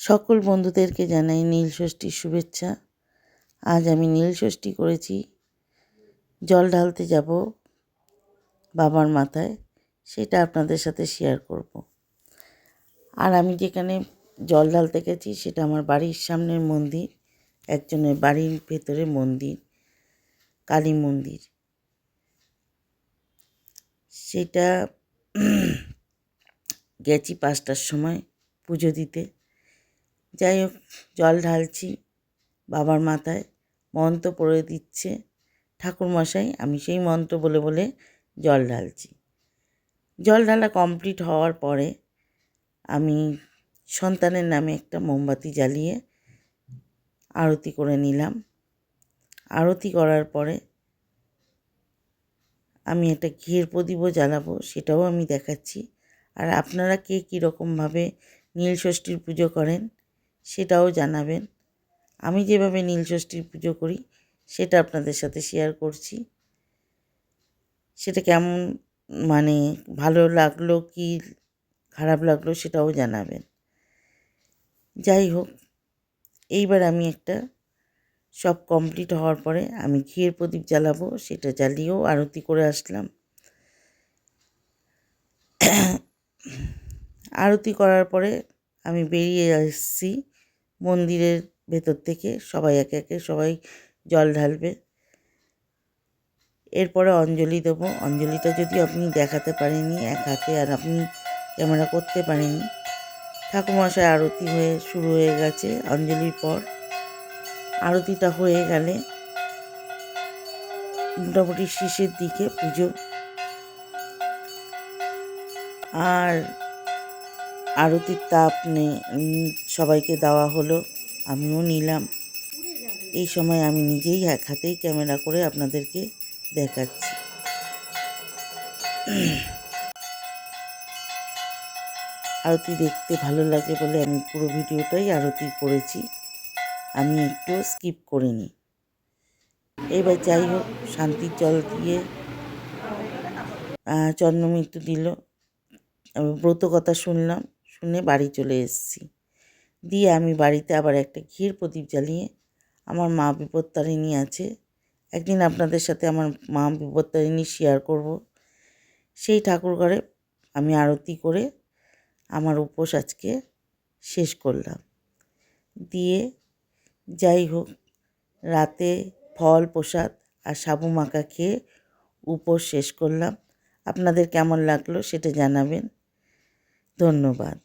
সকল বন্ধুদেরকে জানাই নীল ষষ্ঠীর শুভেচ্ছা। আজ আমি নীল ষষ্ঠী করেছি। জল ঢালতে যাব বাবার মাথায়, সেটা আপনাদের সাথে শেয়ার করব। আর আমি যেখানে জল ঢালতে গেছি, সেটা আমার বাড়ির সামনের মন্দির, একজনের বাড়ির ভেতরে মন্দির, কালী মন্দির। সেটা গেছি পাঁচটার সময় পুজো দিতে। যাই হোক, জল ঢালছি বাবার মাথায়, মন্ত্র পড়ে দিচ্ছে। ঠাকুরমশাই, আমি সেই মন্ত্র বলে বলে জল ঢালছি। জল ঢালা কমপ্লিট হওয়ার পরে আমি সন্তানের নামে একটা মোমবাতি জ্বালিয়ে আরতি করে নিলাম। আরতি করার পরে আমি একটা ঘিয়ের প্রদীপও জ্বালাবো, সেটাও আমি দেখাচ্ছি। আর আপনারা কে কীরকমভাবে নীল ষষ্ঠীর পুজো করেন সেটাও জানাবেন। আমি যেভাবে নীল ষষ্ঠীর পুজো করি, সেটা আপনাদের সাথে শেয়ার করছি। সেটা কেমন মানে ভালো লাগল কি খারাপ লাগল সেটাও জানাবেন। যাই হোক, এইবার আমি একটা সব কমপ্লিট হওয়ার পরে আমি ঘিয়ের প্রদীপ জ্বালাবো, সেটা জ্বালিয়েও আরতি করে আসলাম। আরতি করার পরে আমি বেরিয়ে আসছি। মন্দিরের ভেতর থেকে সবাই একে একে সবাই জল ঢালবে। এরপরে অঞ্জলি দেবো। অঞ্জলিটা যদি আপনি দেখাতে পারেনি এক হাতে আর আপনি ক্যামেরা করতে পারেনি ঠাকুমশায় আরতি হয়ে শুরু হয়ে গেছে অঞ্জলির পর। আরতিটা হয়ে গেলে মোটামুটি শেষের দিকে পুজো। আর আরতির তাপ নেই সবাইকে দেওয়া হলো, আমিও নিলাম। এই সময় আমি নিজেই এক হাতেই ক্যামেরা করে আপনাদেরকে দেখাচ্ছি। আরতি দেখতে ভালো লাগে বলে আমি পুরো ভিডিওটাই আরতি করেছি। আমি একটু স্কিপ করিনি। এবার যাই হোক শান্তির জল দিয়ে চন্দ্রমৃত্যু দিল। ব্রত কথা শুনলাম, শুনে বাড়ি চলে এসেছি। দিয়ে আমি বাড়িতে আবার একটা ঘির প্রদীপ জ্বালিয়ে আমার মা বিপত্তারিণী আছে। একদিন আপনাদের সাথে আমার মা বিপত্তারিণী শেয়ার করব। সেই ঠাকুর ঘরে আমি আরতি করে আমার উপোস আজকে শেষ করলাম। দিয়ে যাই হোক, রাতে ফল, প্রসাদ আর সাবু মাখা খেয়ে উপোস শেষ করলাম। আপনাদের কেমন লাগল সেটা জানাবেন। ধন্যবাদ।